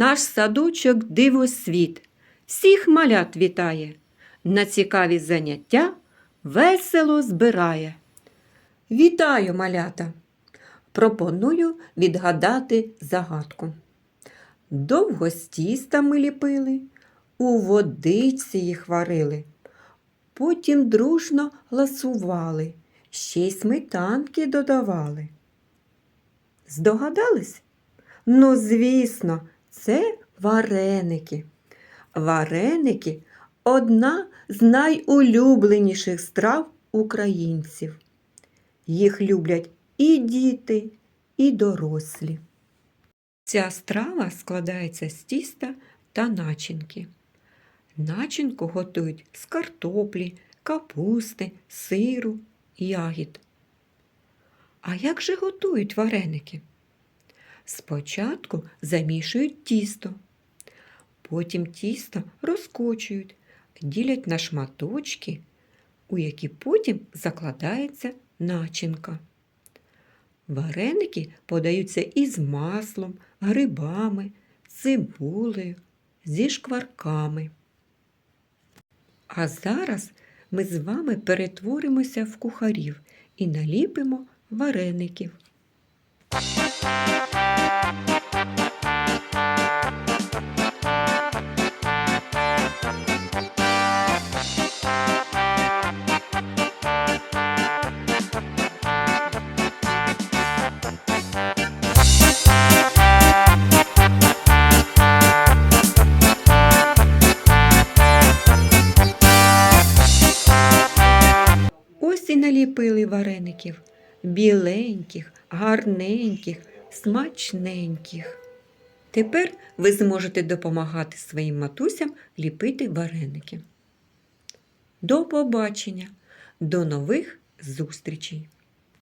Наш садочок дивосвіт, всіх малят вітає, на цікаві заняття весело збирає. Вітаю, малята! Пропоную відгадати загадку. Довго з тіста ми ліпили, у водичці їх варили, потім дружно ласували, ще й сметанки додавали. Здогадались? Ну, звісно, це вареники. Вареники одна з найулюбленіших страв українців. Їх люблять і діти, і дорослі. Ця страва складається з тіста та начинки. Начинку готують з картоплі, капусти, сиру, ягід. А як же готують вареники? Спочатку замішують тісто, потім тісто розкочують, ділять на шматочки, у які потім закладається начинка. Вареники подаються із маслом, грибами, цибулею, зі шкварками. А зараз ми з вами перетворимося в кухарів і наліпимо вареників. Ось наліпили вареників біленьких, гарненьких, смачненьких. Тепер ви зможете допомагати своїм матусям ліпити вареники. До побачення, до нових зустрічей!